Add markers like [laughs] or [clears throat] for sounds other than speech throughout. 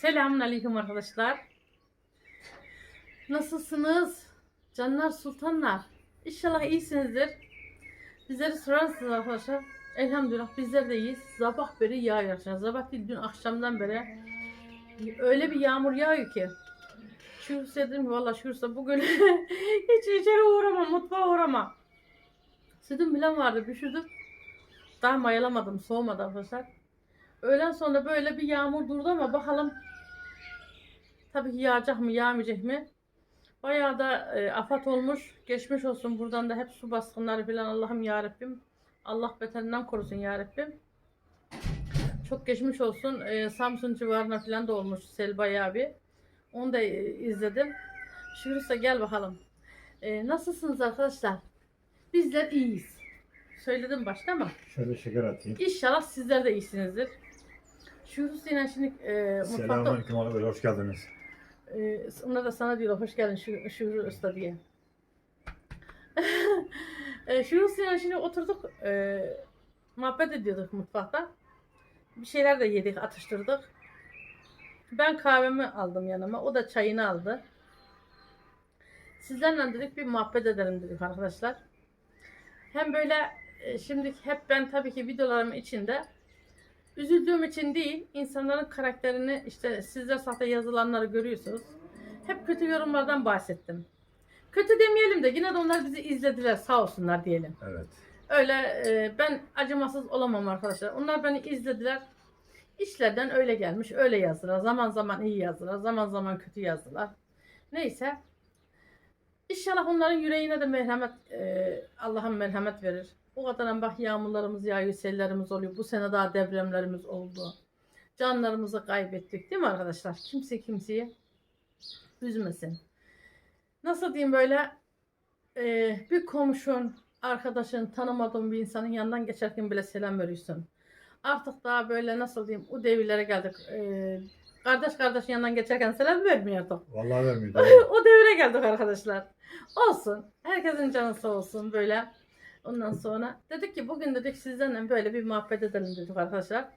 Selamun Aleyküm arkadaşlar. Nasılsınız? Canlar sultanlar. İnşallah iyisinizdir. Bizleri sorarsınız arkadaşlar. Elhamdülillah bizler de iyiyiz. Sabah beri yağıyor. arkadaşlar. Sabah değil dün akşamdan beri. Öyle bir yağmur yağıyor ki. Şurası dedim ki valla şurası bugün [laughs] hiç içeri uğrama mutfağa uğrama. Sütüm bilen vardı pişirdim. Daha mayalamadım soğumadı arkadaşlar. Öğlen sonra böyle bir yağmur durdu ama bakalım tabii ki yağacak mı yağmayacak mı? Bayağı da e, afat olmuş. Geçmiş olsun buradan da hep su baskınları falan Allah'ım ya Rabbim. Allah beterinden korusun ya Rabbim. Çok geçmiş olsun. E, Samsun civarına falan da olmuş sel bayağı bir. Onu da e, izledim. Şurası gel bakalım. E, nasılsınız arkadaşlar? Bizler iyiyiz. Söyledim başta ama Şöyle şeker atayım. İnşallah sizler de iyisinizdir. Şuuruz yine şimdi e, mutfakta, Selamünaleyküm hoş geldiniz. E, onlar da sana diyorlar hoş geldin şu, Şuuruz Usta diye. e, Şuuruz yine şimdi oturduk e, muhabbet ediyorduk mutfakta. Bir şeyler de yedik atıştırdık. Ben kahvemi aldım yanıma o da çayını aldı. Sizlerle dedik bir muhabbet edelim dedik arkadaşlar. Hem böyle e, şimdi hep ben tabii ki videolarım içinde üzüldüğüm için değil, insanların karakterini işte sizler sahte yazılanları görüyorsunuz. Hep kötü yorumlardan bahsettim. Kötü demeyelim de yine de onlar bizi izlediler sağ olsunlar diyelim. Evet. Öyle e, ben acımasız olamam arkadaşlar. Onlar beni izlediler. İşlerden öyle gelmiş, öyle yazdılar. Zaman zaman iyi yazdılar, zaman zaman kötü yazdılar. Neyse. İnşallah onların yüreğine de merhamet, e, Allah'ın merhamet verir. O kadar bak yağmurlarımız yağıyor, sellerimiz oluyor. Bu sene daha depremlerimiz oldu. Canlarımızı kaybettik değil mi arkadaşlar? Kimse kimseyi üzmesin. Nasıl diyeyim böyle e, bir komşun, arkadaşın, tanımadığın bir insanın yanından geçerken bile selam veriyorsun. Artık daha böyle nasıl diyeyim o devirlere geldik. E, kardeş kardeşin yanından geçerken selam vermiyorduk. Vallahi vermiyor. [laughs] o devire geldik arkadaşlar. Olsun. Herkesin canı sağ olsun böyle. Ondan sonra dedik ki bugün dedik sizlerle böyle bir muhabbet edelim dedik arkadaşlar.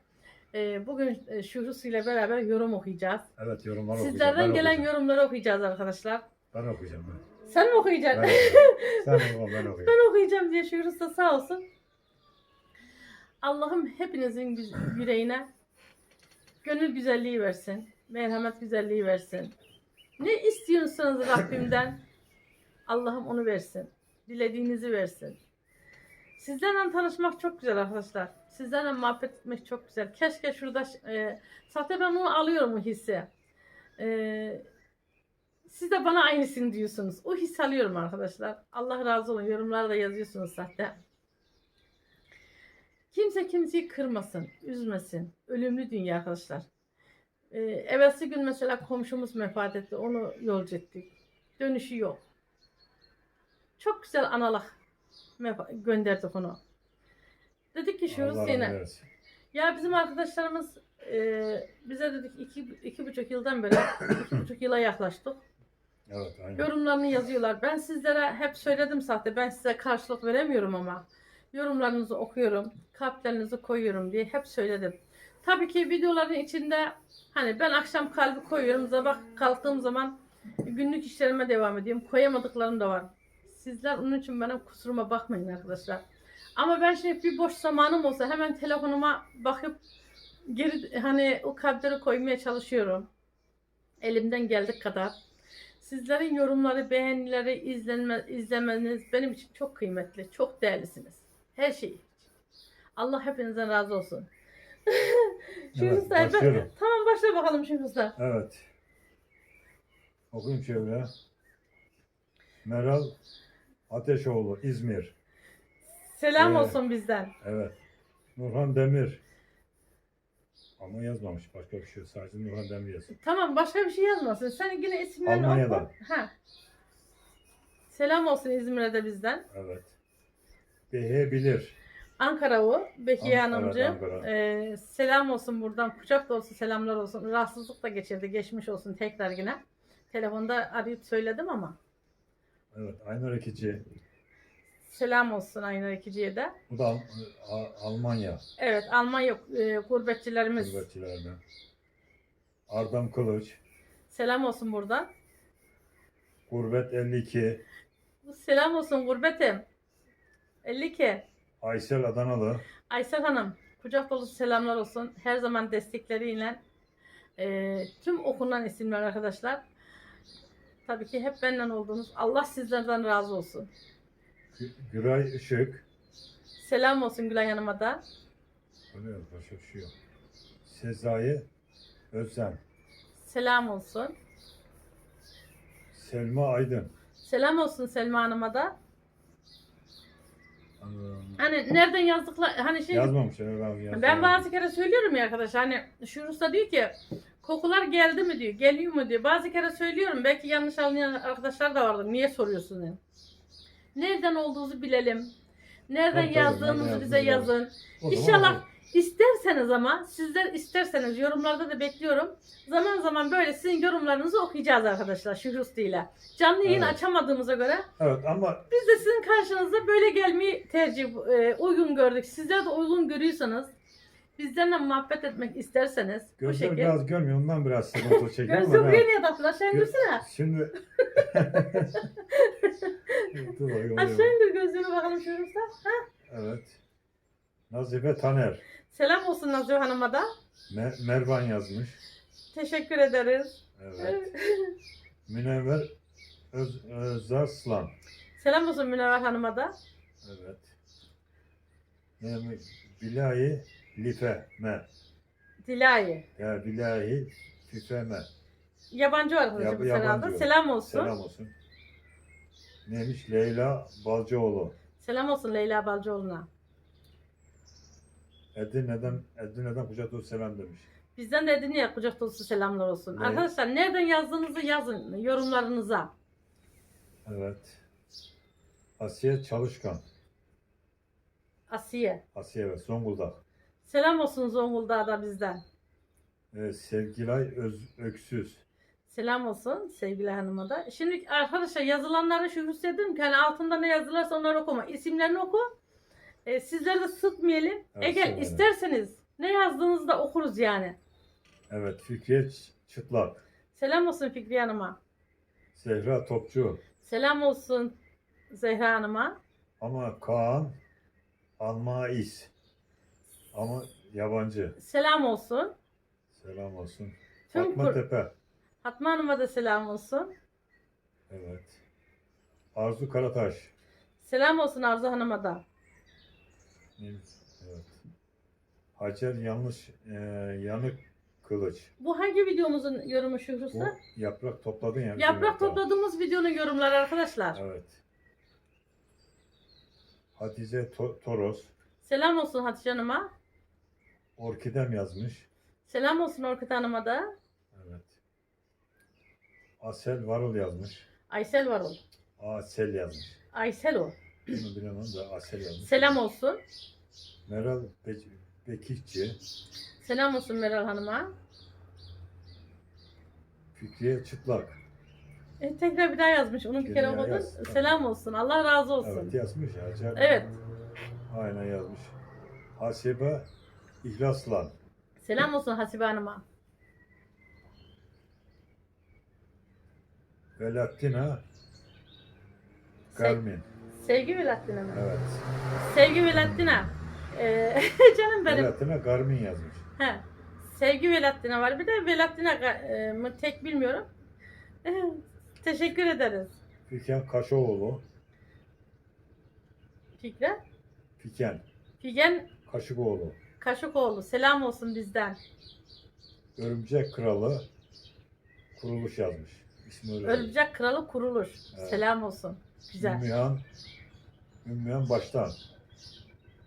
Ee, bugün e, Şuhrus ile beraber yorum okuyacağız. Evet yorumlar okuyacağım. Sizlerden Ben gelen okuyacağım. yorumları okuyacağız arkadaşlar. Ben okuyacağım ben. Sen mi okuyacaksın? Ben. Sen [laughs] ben okuyacağım. ben okuyacağım diye Şuhrus da sağ olsun. Allah'ım hepinizin yüreğine gönül güzelliği versin. Merhamet güzelliği versin. Ne istiyorsanız Rabbimden [laughs] Allah'ım onu versin. Dilediğinizi versin. Sizlerle tanışmak çok güzel arkadaşlar. Sizlerle muhabbet etmek çok güzel. Keşke şurada e, sahte ben onu alıyorum o hissi. E, siz de bana aynısını diyorsunuz. O his alıyorum arkadaşlar. Allah razı olun. Yorumlarda yazıyorsunuz zaten. Kimse kimseyi kırmasın, üzmesin. Ölümlü dünya arkadaşlar. Ee, evvelsi gün mesela komşumuz vefat etti. Onu yolcu ettik. Dönüşü yok. Çok güzel analak gönderdik onu. Dedik ki şu Allah rahmet yine. eylesin. Ya bizim arkadaşlarımız e, bize dedik iki, iki buçuk yıldan beri [coughs] iki buçuk yıla yaklaştık. Evet aynen. Yorumlarını yazıyorlar. Ben sizlere hep söyledim sahte. Ben size karşılık veremiyorum ama yorumlarınızı okuyorum. Kalplerinizi koyuyorum diye hep söyledim. Tabii ki videoların içinde hani ben akşam kalbi koyuyorum. Sabah kalktığım zaman günlük işlerime devam ediyorum. Koyamadıklarım da var. Sizler onun için benim kusuruma bakmayın arkadaşlar. Ama ben şimdi bir boş zamanım olsa hemen telefonuma bakıp geri hani o kalpleri koymaya çalışıyorum. Elimden geldiği kadar. Sizlerin yorumları, beğenileri, izlenme, izlemeniz benim için çok kıymetli, çok değerlisiniz. Her şey. Allah hepinizden razı olsun. [laughs] Şimdi Evet, ben- tamam başla bakalım şimdi Usta. Evet. Okuyayım şöyle. Meral Ateşoğlu İzmir. Selam Ee, olsun bizden. Evet. Nurhan Demir. Ama yazmamış başka bir şey. Sadece Nurhan Demir yazıyor. Tamam başka bir şey yazmasın. Sen yine isimlerini Almanya'dan. oku. Ha. Selam olsun İzmir'e de bizden. Evet. Behe Bilir. Ankara o. Bekiye An- evet, Hanımcığım. Ankara. Ee, selam olsun buradan. Kucak dolusu selamlar olsun. Rahatsızlık da geçirdi. Geçmiş olsun tekrar yine. Telefonda arayıp söyledim ama. Evet. Aynur Ekici. Selam olsun Aynur Ekici'ye de. Bu da Al- A- Almanya Evet Almanya e, gurbetçilerimiz. gurbetçilerden. Ardam Kılıç, Selam olsun buradan. Gurbet 52, Selam olsun gurbetim. 52. Aysel Adanalı, Aysel Hanım, kucak dolusu selamlar olsun. Her zaman destekleriyle e, tüm okunan isimler arkadaşlar. Tabii ki hep benden olduğunuz. Allah sizlerden razı olsun. Gü- Güray Işık, Selam olsun Gülay Hanım'a da. Öyle başka bir şey yok. Sezai Özlem, Selam olsun. Selma Aydın. Selam olsun Selma Hanım'a da. Anladım. Hani nereden yazdıklar hani şey Yazmamış yazdı. ben bazı kere söylüyorum ya arkadaşlar hani şu Rus'ta diyor ki kokular geldi mi diyor geliyor mu diyor. Bazı kere söylüyorum belki yanlış anlayan arkadaşlar da vardır. Niye soruyorsun diye. Nereden olduğunuzu bilelim. Nereden Tabii, yazdığınızı nereden bize yazın. O zaman İnşallah olur. İsterseniz ama sizler isterseniz yorumlarda da bekliyorum. Zaman zaman böyle sizin yorumlarınızı okuyacağız arkadaşlar şu ile. Canlı yayın Evet. açamadığımıza göre Evet ama biz de sizin karşınızda böyle gelmeyi tercih e, uygun gördük. Sizler de uygun görüyorsanız bizlerle muhabbet etmek isterseniz bu gözler şekilde. biraz görmüyor ondan biraz sıkıntı çekiyor ama. yok ha. niye tatlı aşağı indirsene. Şimdi [laughs] Dur bakayım, Aşağı bakayım. indir gözünü bakalım şu Rus'ta. Evet. Nazife Taner. Selam olsun Nazıyor Hanım'a da. Me- Mervan yazmış. Teşekkür ederiz. Evet. [laughs] Münevver Öz Özarslan. Selam olsun Münevver Hanım'a da. Evet. Yani Bilahi Lifeme. Dilayi. Ya Bilahi Lifeme. Yabancı arkadaşımız Yab- herhalde. yabancı. Selam olsun. Selam olsun. Neymiş? Leyla Balcıoğlu. Selam olsun Leyla Balcıoğlu'na. Edirne'den, Edirne'den kucak dolusu selam demiş. Bizden de Edirne'ye kucak dolusu selamlar olsun. Ne? Arkadaşlar nereden yazdığınızı yazın yorumlarınıza. Evet. Asiye Çalışkan. Asiye. Asiye ve Zonguldak. Selam olsun Zonguldak'a da bizden. Evet, Sevgilay Öz, Öksüz. Selam olsun sevgili hanıma da. Şimdi arkadaşlar yazılanları şu dedim ki hani altında ne yazılarsa onları okuma. İsimlerini oku. E, sizleri de sıkmayalım. Evet, Eğer evet. isterseniz ne yazdığınızı da okuruz yani. Evet, Fikriye Ç- Çıtlak. Selam olsun Fikriye Hanım'a. Zehra Topçu. Selam olsun Zehra Hanım'a. Ama Kaan Almais. Ama yabancı. Selam olsun. Selam olsun. Tüm Fatma kur- Tepe. Fatma Hanım'a da selam olsun. Evet. Arzu Karataş. Selam olsun Arzu Hanım'a da. Evet. Hacer yanlış e, yanık kılıç. Bu hangi videomuzun yorumu Bu Şükrü'sü? yaprak topladın ya. bizim Yaprak topladığımız videonun yorumları arkadaşlar. Evet. Hatice To- Toros. Selam olsun Hatice Hanım'a. Orkidem yazmış. Selam olsun Orkut Hanım'a da. Evet. Asel Varol yazmış. Aysel var ol. Asel yazmış. Aysel o. Bunu bilemem de Asel yazmış. Selam olsun. Meral Be- Bekikçi. Selam olsun Meral Hanım'a. Fikriye Çıtlak. E, tekrar bir daha yazmış. Onu bir kere okudun. yaz. Selam olsun. Allah razı olsun. Evet yazmış ya. Evet. Aynen yazmış. Hasibe İhlaslan. Selam olsun Hasibe Hanım'a. Velatina Garmin. Sevgi Velattina mı? Evet. Sevgi Velattina. Ee, [laughs] canım benim. Velatina Garmin yazmış. He. Sevgi Velattina var. Bir de Velattina e, mı tek bilmiyorum. Teşekkür ederiz. Fiken Kaşoğlu. Fikret. Fiken Figen Kaşıkoğlu. Kaşıkoğlu. Selam olsun bizden. Örümcek Kralı kuruluş yazmış. İsmi öyle. Örümcek Kralı Kuruluş. Evet. Selam olsun. Güzel. Ümmühan, Ümmühan Baştan.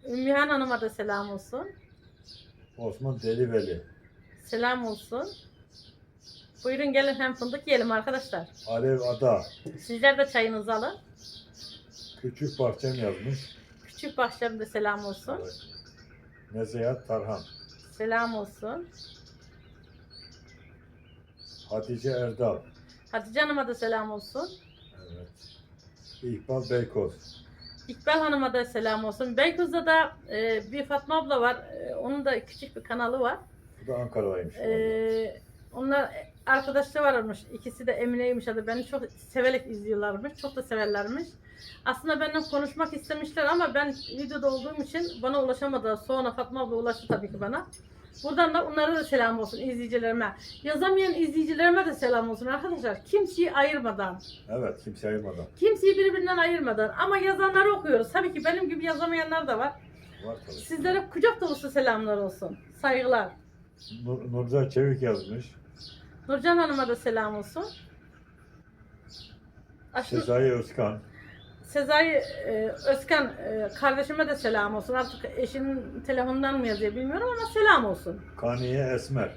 Ümmühan Hanım'a da selam olsun. Osman Deliveli. Selam olsun. Buyurun gelin hem fındık yiyelim arkadaşlar. Alev Ada. Sizler de çayınızı alın. Küçük Bahçem yazmış. Küçük bahçemde selam olsun. Evet. Nezihat Tarhan. Selam olsun. Hatice Erdal. Hatice Hanım'a da selam olsun. Evet. İkbal Beykoz. İkbal Hanım'a da selam olsun. Beykoz'da da e, bir Fatma abla var. E, onun da küçük bir kanalı var. Bu da Ankara'daymış. E, Onlar arkadaşları varmış. İkisi de Emine'ymiş adı. Beni çok severek izliyorlarmış. Çok da severlermiş. Aslında benimle konuşmak istemişler ama ben videoda olduğum için bana ulaşamadı. Sonra Fatma abla ulaştı tabii ki bana. Buradan da onlara da selam olsun izleyicilerime. Yazamayan izleyicilerime de selam olsun arkadaşlar. Kimseyi ayırmadan. Evet kimse ayırmadan. Kimseyi birbirinden ayırmadan. Ama yazanları okuyoruz. Tabii ki benim gibi yazamayanlar da var. Var tabii. Sizlere kucak dolusu selamlar olsun. Saygılar. Nur, Nurcan Çevik yazmış. Nurcan Hanım'a da selam olsun. Aşkım, Sezai Özkan. Sezai e, Özkan e, kardeşime de selam olsun. Artık eşinin telefonundan mı yazıyor bilmiyorum ama selam olsun. Kaniye Esmer.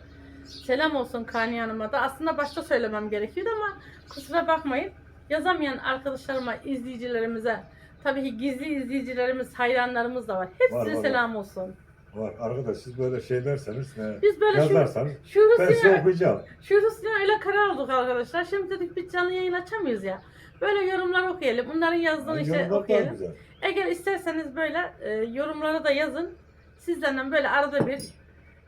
Selam olsun Kani Hanım'a da. Aslında başta söylemem gerekiyordu ama kusura bakmayın. Yazamayan arkadaşlarıma, izleyicilerimize, tabii ki gizli izleyicilerimiz, hayranlarımız da var. Hepsine Var, var, selam olsun. Var. Arkadaş siz böyle şey derseniz ne? Biz böyle şu, Yazarsanız ben size okuyacağım. şuurusuyla öyle karar olduk arkadaşlar. Şimdi dedik bir canlı yayın açamıyoruz ya. Böyle yorumlar okuyalım. Bunların yazdığını işte Yorumlar daha okuyalım. güzel. Eğer isterseniz böyle e, yorumları da yazın. Sizlerle böyle arada bir,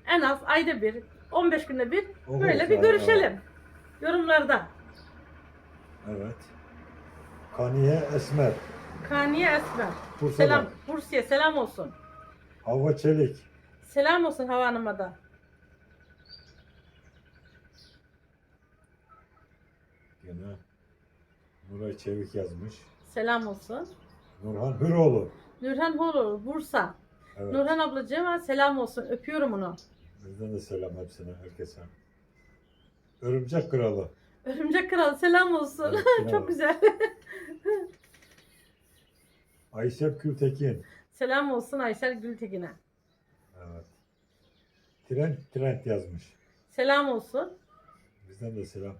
en az ayda bir, 15 günde bir Olur, böyle bir sağ ol, görüşelim. Yorumlarda. Evet. Kaniye Esmer. Kaniye Esmer. Bursa'dan. Selam. Bursa'ya selam olsun. Hava Çelik. Selam olsun Hava Hanım'a da. Yine Nuray Çevik yazmış. Selam olsun. Nurhan Hüroğlu. Nurhan Horur, Bursa. Evet. Nurhan ablacığıma selam olsun. Öpüyorum onu. Bizden de selam hepsine, herkese. Örümcek Kralı. Örümcek Kral selam olsun. Evet, [laughs] Çok güzel. [laughs] Ayşe Kültekin. Selam olsun Aysel Gültekin'e. Evet. Trend Trend yazmış. Selam olsun. Bizden de selam.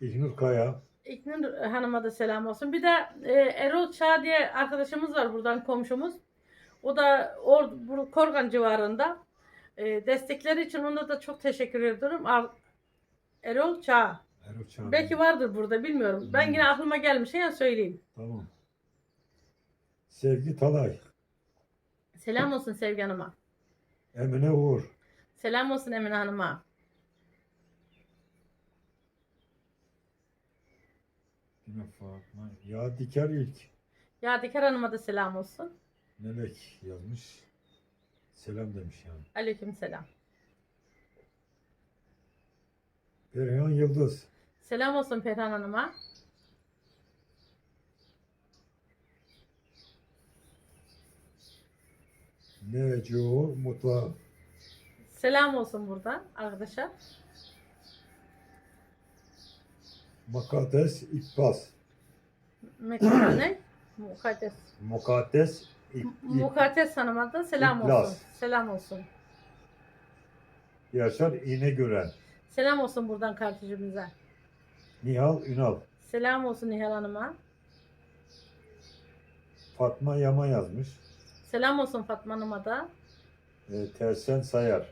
İlknur Kaya. İknur Hanım'a da selam olsun. Bir de e, Erol Çağ diye arkadaşımız var buradan komşumuz. O da or, Korgan civarında. E, destekleri için ona da çok teşekkür ediyorum. Ar- Erol Çağ. Erol Çağ. Belki vardır burada bilmiyorum. Ben Hmm. yine aklıma gelmiş ya söyleyeyim. Tamam. Sevgi Talay. Selam olsun Sevgi Hanım'a. Emine Uğur. Selam olsun Emine Hanım'a. Yine Fatma. Ya Diker İlk. Yadigar Hanım'a da selam olsun. Melek yazmış. Selam demiş yani. Aleyküm selam. Perihan Yıldız. Selam olsun Ferhan Hanım'a. Necu Mutlu. Selam olsun buradan arkadaşlar. Makates İkbaz. Mekan ne? Mukaddes. Mukates İk, İk, Mukaddes Hanım'a da selam İklas. olsun. Selam olsun. Yaşar İnegören. Selam olsun buradan kardeşimize. Nihal Ünal. Selam olsun Nihal Hanım'a. Fatma Yama yazmış. Selam olsun Fatma Hanım'a da. E, Tersen Sayar.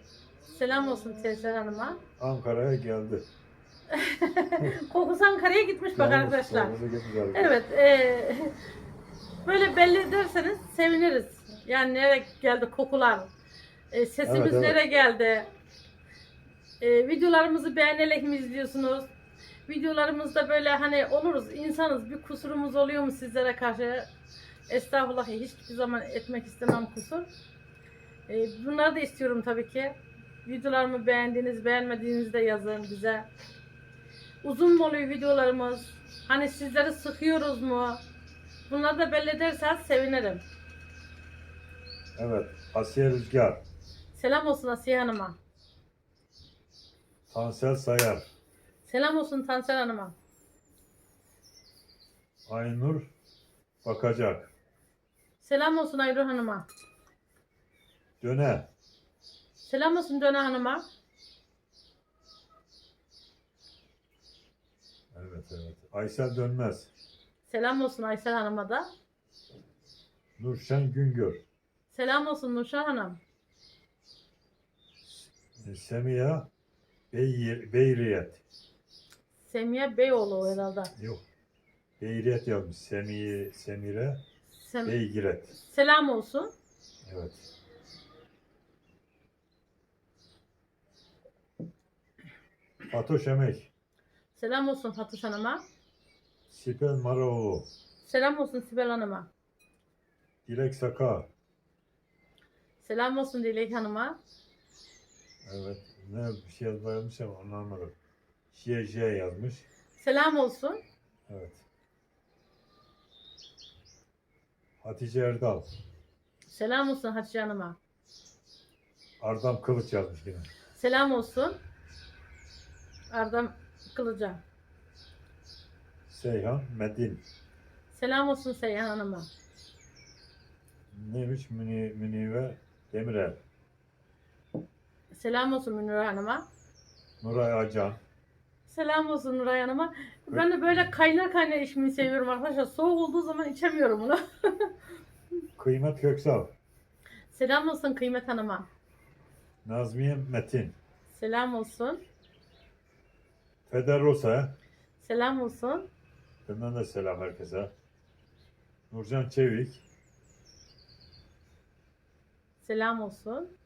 Selam olsun Tesel Hanım'a. Ankara'ya geldi. [laughs] Kokusu Ankara'ya gitmiş bak Yalnız arkadaşlar. kokusu güzel. Evet. e, böyle belli ederseniz seviniriz. Yani nereye geldi kokular. E, sesimiz Evet, evet. nereye geldi. E, videolarımızı beğenerek mi izliyorsunuz? Videolarımızda böyle hani oluruz, insanız. Bir kusurumuz oluyor mu sizlere karşı? Estağfurullah hiçbir zaman etmek istemem kusur. E, bunları da istiyorum tabii ki. Videolarımı beğendiğiniz, beğenmediğinizi de yazın bize. Uzun mu oluyor videolarımız? Hani sizleri sıkıyoruz mu? Bunları da belli ederseniz sevinirim. Evet. Asiye Rüzgar. Selam olsun Asiye Hanım'a. Tansel Sayar. Selam olsun Tansel Hanım'a. Aynur Bakacak. Selam olsun Ayrı Hanım'a. Döne. Selam olsun Döne Hanım'a. Evet evet. Aysel Dönmez. Selam olsun Aysel Hanım'a da. Nurşen Güngör. Selam olsun Nurşan Hanım. E, Semiha Bey, Beyriyet. Semiye Beyoğlu herhalde. Yok. Beyriyet yazmış. Semi, Semire Sem- Beygiret. Selam olsun. Evet. Fatoş Emek. Selam olsun Fatoş Hanım'a. Sipel Maraoğlu. Selam olsun Sibel Hanım'a. Dilek Saka. Selam olsun Dilek Hanım'a. Evet. Ne bir şey yazmış ama anlamadım. J J yazmış. Selam olsun. Evet. Hatice Erdal. Selam olsun Hatice Hanım'a. Ardam Kılıç yazmış yine. Selam olsun. Ardam Kılıca. Seyhan Medin. Selam olsun Seyhan Hanım'a. Neymiş? Müni, Münive Demirel. Selam olsun Münir Hanım'a. Nuray Acan. Selam olsun Nuray Hanım'a. Ben de böyle kaynar kaynar içmeyi seviyorum arkadaşlar. Soğuk olduğu zaman içemiyorum bunu. [laughs] Kıymet Köksal. Selam olsun Kıymet Hanım'a. Nazmiye Metin. Selam olsun. Feder Rosa. Selam olsun. Benden de selam herkese. Nurcan Çevik. Selam olsun.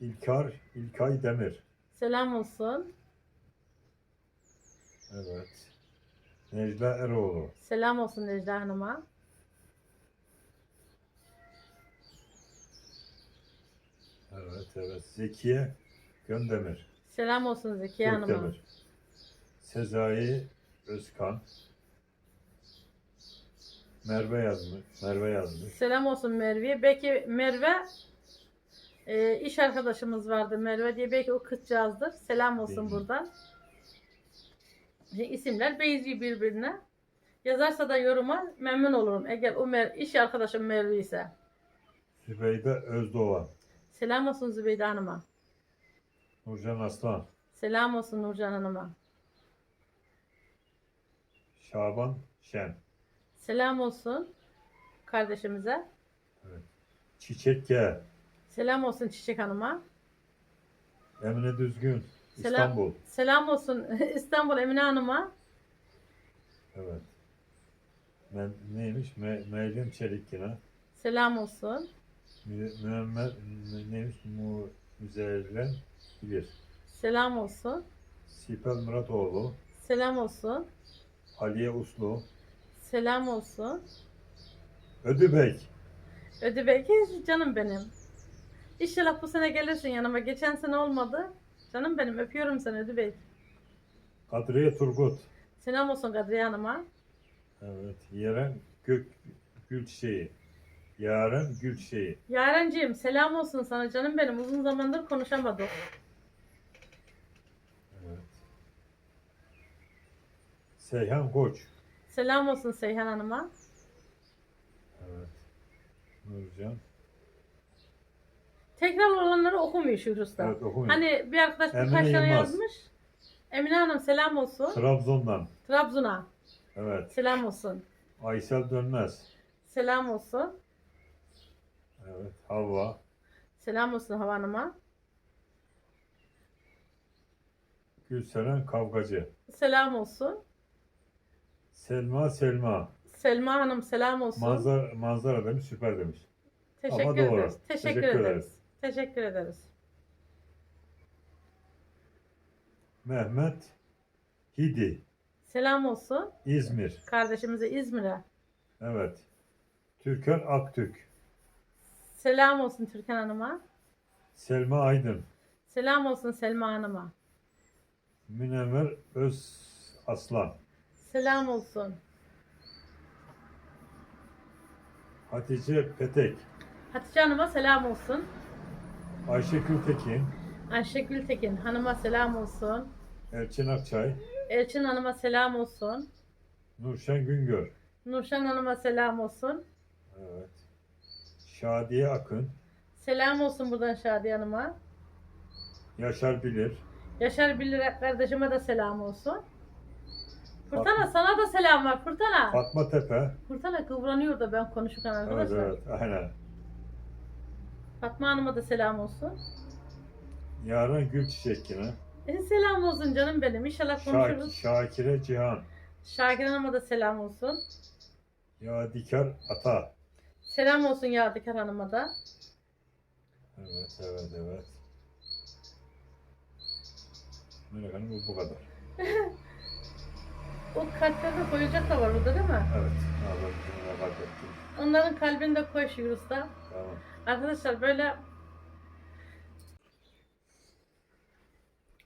İlkar, İlkay Demir. Selam olsun. Evet. Necla Eroğlu. Selam olsun Necla Hanım'a. Evet, evet. Zekiye Göndemir. Selam olsun Zekiye Hanım'a. Gökdemir. Sezai Özkan. Merve yazmış. Merve yazmış. Selam olsun Merve'ye. Belki Merve e, iş arkadaşımız vardı Merve diye. Belki o kızcağızdır. Selam olsun Bilmiyorum. buradan. E, isimler benziyor birbirine. Yazarsa da yoruma memnun olurum. Eğer o mer- iş arkadaşım Merve ise. Zübeyde Özdoğan. Selam olsun Zübeyde Hanım'a. Nurcan Aslan. Selam olsun Nurcan Hanım'a. Şaban Şen. Selam olsun kardeşimize. Çiçek G. Selam olsun Çiçek Hanım'a. Emine Düzgün. Selam. İstanbul. Selam olsun [laughs] İstanbul Emine Hanım'a. Evet. Men, neymiş? Me, Meryem Çelik yine. Selam olsun. Mü, Müemmer ne- neymiş? Mu, Müzeyyen bilir. Selam olsun. Sipel Muratoğlu. Selam olsun. Aliye Uslu. Selam olsun. Ödübek. Ödübek canım benim. İnşallah bu sene gelirsin yanıma. Geçen sene olmadı. Canım benim öpüyorum seni Ödübek. Kadriye Turgut. Selam olsun Kadriye Hanım'a. Evet. Yeren Gök Gülçiçeği. Yaren Gülçiçeği. Yarenciğim selam olsun sana canım benim. Uzun zamandır konuşamadık. Evet. Seyhan Koç. Selam olsun Seyhan Hanım'a. Evet. Nurcan. Tekrar olanları okumuyor Şükrü Usta. Evet okuyun. Hani bir arkadaş Emine birkaç tane Yılmaz. yazmış. Emine Hanım selam olsun. Trabzon'dan. Trabzon'a Evet. selam olsun. Aysel Dönmez. Selam olsun. Evet. Havva. Selam olsun Hava Hanım'a. Gülseren Kavgacı. Selam olsun. Selma Selma. Selma Hanım selam olsun. Manzara, manzara demiş süper demiş. Teşekkür Ama doğru. ederiz. Teşekkür, Teşekkür ederiz. ederiz. Teşekkür ederiz. Mehmet Hidi. Selam olsun İzmir. kardeşimize İzmir'e. Evet. Türkan Aktürk. Selam olsun Türkan Hanım'a. Selma Aydın. Selam olsun Selma Hanım'a. Münevver Öz Aslan. Selam olsun. Hatice Petek. Hatice Hanım'a selam olsun. Ayşe Gültekin. Ayşegül Tekin Hanım'a selam olsun. Elçin Akçay. Elçin Hanım'a selam olsun. Nurşen Güngör. Nurşen Hanım'a selam olsun. Evet. Şadiye Akın. Selam olsun buradan Şadiye Hanım'a. Yaşar Bilir. Yaşar Bilir kardeşime de selam olsun. Fırtına sana da selam var Fırtına. Fatma Tepe. Fırtına kıvranıyor da ben konuşurken Evet arkadaşlar. evet aynen. Fatma Hanım'a da selam olsun. Yaren Gülçiçek yine. E, selam olsun canım benim. İnşallah Şak konuşuruz. Şakire Cihan. Şakir Hanım'a da selam olsun. Yadikar Ata. Selam olsun Yadigar Hanım'a da. Evet evet evet. Melek Hanım bu, bu kadar. [laughs] O kalplerde koyacak da var orada değil mi? Evet. Allah bizimle kaybettim. Onların kalbini de koy şu. Tamam. Arkadaşlar böyle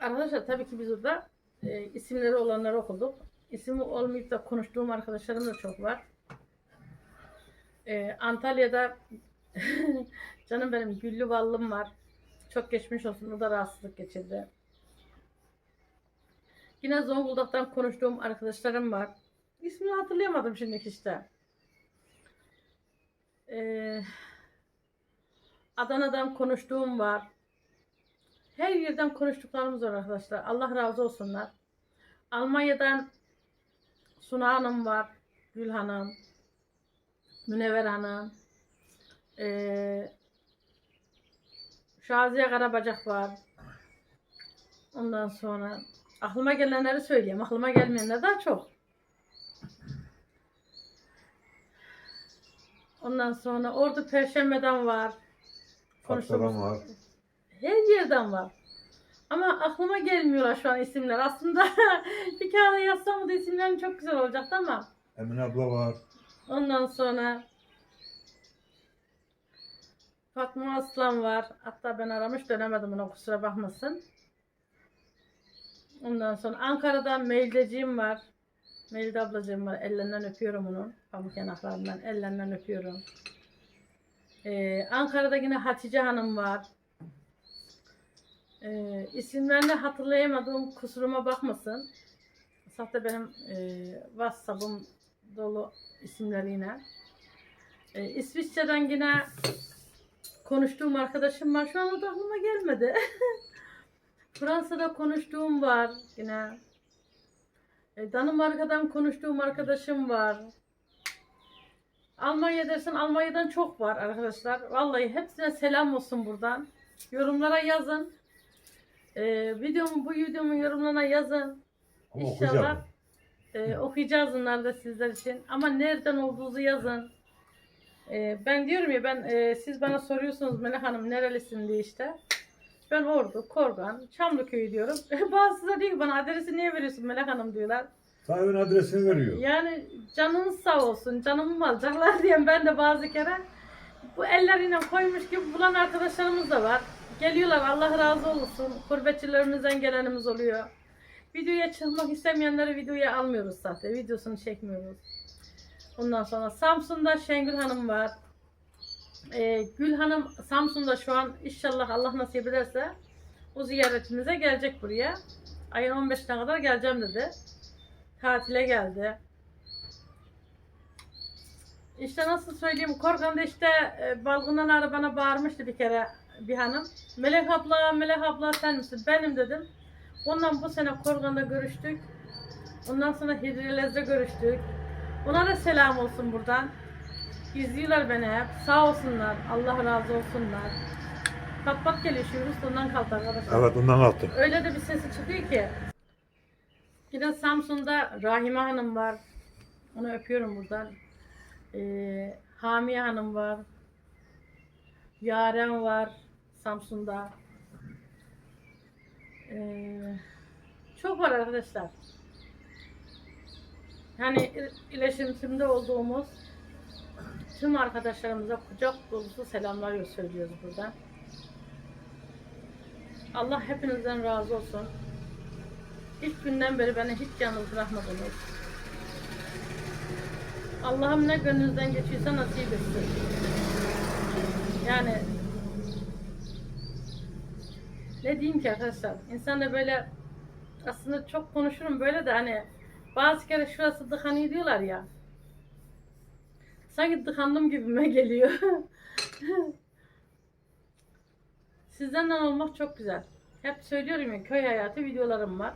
Arkadaşlar tabii ki biz orada e, isimleri olanları okuduk. İsmi olmayıp da konuştuğum arkadaşlarım da çok var. E, Antalya'da [laughs] canım benim Güllü Vallım var. Çok geçmiş olsun. O da rahatsızlık geçirdi. Yine Zonguldak'tan konuştuğum arkadaşlarım var. İsmini hatırlayamadım şimdi işte. Eee Adana'dan konuştuğum var. Her yerden konuştuklarımız var arkadaşlar. Allah razı olsunlar. Almanya'dan Suna Hanım var. Gül Hanım. Münevver Hanım. Ee, Şaziye Karabacak var. Ondan sonra aklıma gelenleri söyleyeyim. Aklıma gelmeyenler daha çok. Ondan sonra Ordu Perşembe'den var. Kapsaran var. Her yerden var. Ama aklıma gelmiyorlar şu an isimler. Aslında [laughs] bir kağıda yazsam da isimlerim çok güzel olacaktı ama Emine abla var. ondan sonra Fatma Aslan var. Hatta ben aramış dönemedim ona kusura bakmasın. Ondan sonra Ankara'dan Meldeciğim var. Melide ablacığım var. Ellerinden öpüyorum onun. Pamuk yanaklarından ellerinden öpüyorum. Ee, Ankara'da yine Hatice Hanım var. Ee, isimlerini hatırlayamadığım kusuruma bakmasın. Zaten benim e, WhatsApp'ım dolu isimleriyle. Ee, İsviçre'den yine konuştuğum arkadaşım var. Şu an o da aklıma gelmedi. [laughs] Fransa'da konuştuğum var yine. E, Danimarka'dan konuştuğum arkadaşım var. Almanya dersen Almanya'dan çok var arkadaşlar. Vallahi hepsine selam olsun buradan. Yorumlara yazın. E, videomu bu videomun yorumlarına yazın. Ama İnşallah okuyacağım. e, okuyacağız bunları da sizler için. Ama nereden olduğunuzu yazın. E, ben diyorum ya ben e, siz bana soruyorsunuz Melek Hanım nerelisin diye işte. Ben Ordu, Korgan, Çamlıköy'ü diyorum. [laughs] Bazısı da diyor ki bana adresi niye veriyorsun Melek Hanım diyorlar. Sahibin adresini veriyor. Yani canınız sağ olsun, canımı mı alacaklar [laughs] diyen ben de bazı kere bu elleriyle koymuş gibi bulan arkadaşlarımız da var. Geliyorlar Allah razı olsun. Gurbetçilerimizden gelenimiz oluyor. Videoya çıkmak istemeyenleri videoya almıyoruz zaten. Videosunu çekmiyoruz. Ondan sonra Samsun'da Şengül Hanım var. Ee, Gül Hanım Samsun'da şu an inşallah Allah nasip ederse o ziyaretimize gelecek buraya. Ayın 15'ine kadar geleceğim dedi. Tatile geldi. İşte nasıl söyleyeyim Korkan'da işte e, balkondan ara bana bağırmıştı bir kere bir hanım. Melek abla, Melek abla sen misin? Benim dedim. Ondan bu sene Korkan'da görüştük. Ondan sonra Hidrilez'de görüştük. Ona da selam olsun buradan. İzliyorlar beni hep. Sağ olsunlar. Allah razı olsunlar. Pat pat Yunus ondan kalktı arkadaşlar. Evet ondan attım. Öyle de bir sesi çıkıyor ki. Yine Samsun'da Rahime Hanım var. Onu öpüyorum buradan. Ee, Hamiye Hanım var. Yaren var Samsun'da. Ee, çok var arkadaşlar. Yani il- iletişimde olduğumuz tüm arkadaşlarımıza kucak dolusu selamlar söylüyoruz buradan. Allah hepinizden razı olsun. İlk günden beri beni hiç yalnız bırakmadınız. Allah'ım ne gönlünüzden geçiyorsa nasip etsin. Yani ne diyeyim ki arkadaşlar? İnsan da böyle aslında çok konuşurum böyle de hani bazı kere şurası dıkanıyor diyorlar ya. Sanki dıkandım gibime geliyor. [laughs] Sizden olmak çok güzel. Hep söylüyorum ya köy hayatı videolarım var.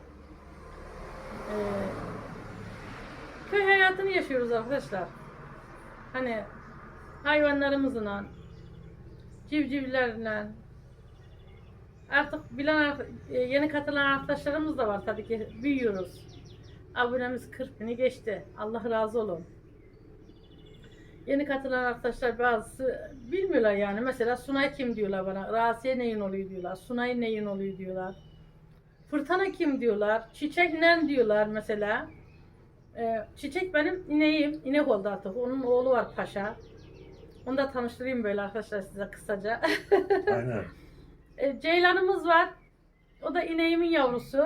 Ee, köy hayatını yaşıyoruz arkadaşlar. Hani hayvanlarımızla, civcivlerle, artık bilen e, yeni katılan arkadaşlarımız da var tabii ki büyüyoruz. Abonemiz 40 bini geçti. Allah razı olun. Yeni katılan arkadaşlar bazısı bilmiyorlar yani. Mesela Sunay kim diyorlar bana. Rasiye neyin oluyor diyorlar. Sunay neyin oluyor diyorlar. Fırtına kim diyorlar. Çiçek nen diyorlar mesela. Ee, çiçek benim ineğim. İnek oldu artık. Onun oğlu var Paşa. Onu da tanıştırayım böyle arkadaşlar size kısaca. [laughs] Aynen. E, Ceylanımız var. O da ineğimin yavrusu.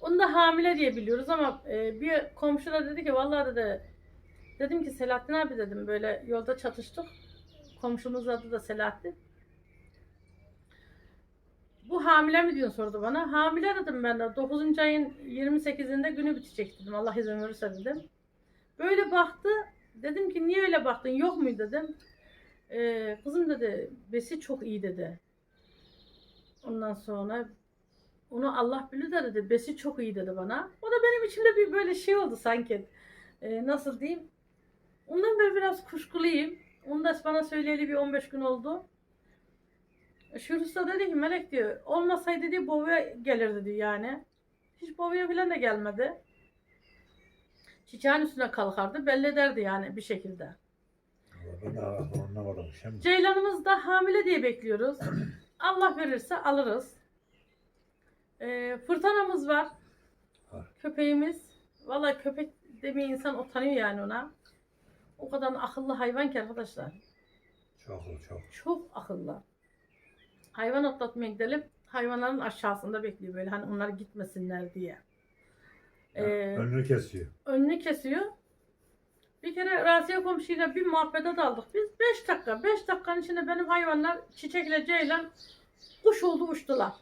Onu da hamile diye biliyoruz ama e, bir komşu da dedi ki vallahi dedi dedim ki Selahattin abi dedim böyle yolda çatıştık. Komşumuz adı da Selahattin. Bu hamile mi diyorsun sordu bana. Hamile dedim ben de 9. ayın 28'inde günü bitecek dedim. Allah izin verirse dedim. Böyle baktı. Dedim ki niye öyle baktın yok mu dedim. Ee, kızım dedi besi çok iyi dedi. Ondan sonra onu Allah bilir de dedi besi çok iyi dedi bana. O da benim içimde bir böyle şey oldu sanki. Ee, nasıl diyeyim? Ondan beri biraz kuşkuluyum. Onu da bana söyleyeli bir 15 gün oldu. Şurası da dedi ki Melek diyor olmasaydı diye Bova'ya gelirdi diyor yani. Hiç Bova'ya bile de gelmedi. Çiçeğin üstüne kalkardı belli ederdi yani bir şekilde. Vallahi Ben de anlamadım. Şimdi Ceylanımız da hamile diye bekliyoruz. [clears throat] Allah verirse alırız. Ee, fırtınamız var. Var. Köpeğimiz. Vallahi köpek demeye insan utanıyor yani ona. O kadar akıllı hayvan ki arkadaşlar. çok çok. Çok akıllı. Hayvan otlatmaya gidelim. Hayvanların aşağısında bekliyor böyle hani onlar gitmesinler diye. Ee, önünü kesiyor. önünü kesiyor. Bir kere Raziye komşuyla bir muhabbete daldık. Biz 5 dakika, 5 dakikanın içinde benim hayvanlar çiçekle ceylan kuş oldu uçtular.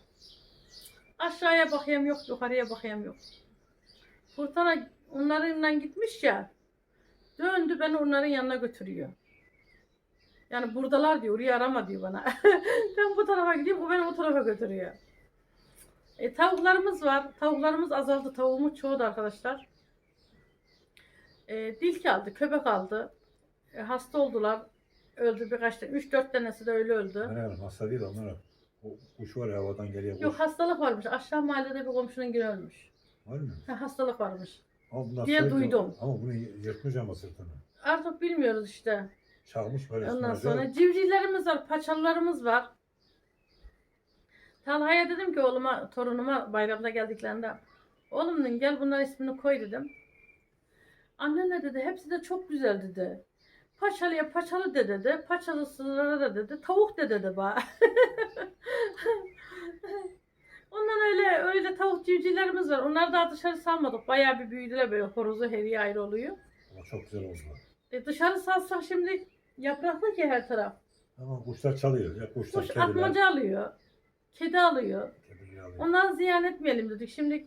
Aşağıya bakayım yok, yukarıya bakayım yok. Fırtına onlarınla gitmiş ya. Döndü beni onların yanına götürüyor. Yani buradalar diyor, orayı arama diyor bana. [laughs] ben bu tarafa gideyim, o beni o tarafa götürüyor. E, tavuklarımız var. Tavuklarımız azaldı. Tavuğumuz çoğu da arkadaşlar. E, dil aldı, köpek aldı. E, hasta oldular. Öldü birkaç tane. 3-4 tanesi de öyle öldü. Meral hasta değil onlar. O kuş var ya havadan geliyor. Kuş. Yok hastalık varmış. Aşağı mahallede bir komşunun yine ölmüş. Var mı? Ha, hastalık varmış. Ama diye duydum. Ama bunu yırtmış ama sırtını. Artık bilmiyoruz işte. Çalmış böyle. Ondan sonra civcivlerimiz var, paçalılarımız var. Talha'ya dedim ki oğluma, torunuma bayramda geldiklerinde oğlum dedim gel bunların ismini koy dedim. Anne ne dedi? Hepsi de çok güzel dedi. Paçalıya paçalı de dedi. Paçalısılara da dedi. Tavuk de dedi bana. [laughs] Ondan öyle öyle tavuk civcivlerimiz var. Onları daha dışarı salmadık. Bayağı bir büyüdüler böyle horozu heri ayrı oluyor. Ama çok güzel oldular. E dışarı salsak şimdi yapraklı ki her taraf. Ama kuşlar çalıyor. Ya kuşlar, Kuş kediler. atmaca alıyor. Kedi alıyor. Alıyor. Onları ziyan etmeyelim dedik. Şimdi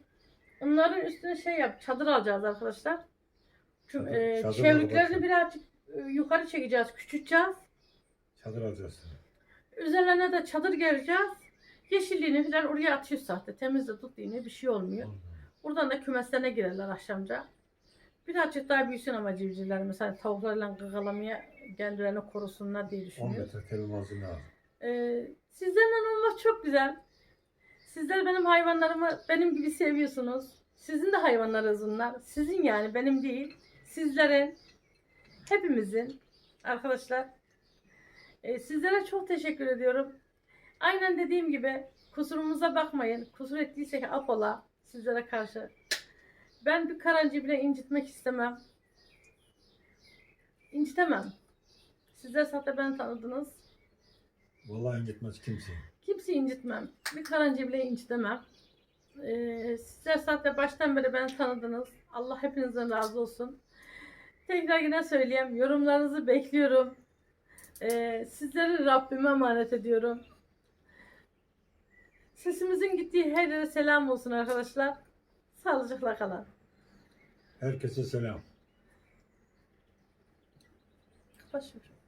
onların üstüne şey yap, çadır alacağız arkadaşlar. Çadır- e, çadır çevriklerini birazcık e, yukarı çekeceğiz, küçülteceğiz. Çadır alacağız. Üzerlerine de çadır gereceğiz. Yeşilliğini falan oraya atıyoruz zaten. Temizle tut yine bir şey olmuyor. Buradan da kümeslerine girerler akşamca. Birazcık daha büyüsün ama civcivler mesela tavuklarla gagalamaya kendilerini korusunlar diye 10 düşünüyoruz. metre tel mazlum lazım. Ee, sizlerle olmak çok güzel. Sizler benim hayvanlarımı benim gibi seviyorsunuz. Sizin de hayvanlarınız bunlar. Sizin yani benim değil. Sizlerin, hepimizin arkadaşlar. Ee, sizlere çok teşekkür ediyorum. Aynen dediğim gibi kusurumuza bakmayın. Kusur ettiysek apola sizlere karşı. Ben bir karancı bile incitmek istemem. İncitemem. Sizler zaten beni tanıdınız. Vallahi gitmez kimse. Kimseyi incitmem. Bir karınca bile incitemem. Ee, sizler zaten baştan beri beni tanıdınız. Allah hepinizden razı olsun. Tekrar yine söyleyeyim. Yorumlarınızı bekliyorum. Ee, sizleri Rabbime emanet ediyorum. Sesimizin gittiği her yere selam olsun arkadaşlar. Sağlıcakla kalın. Herkese selam. Kapat şunu.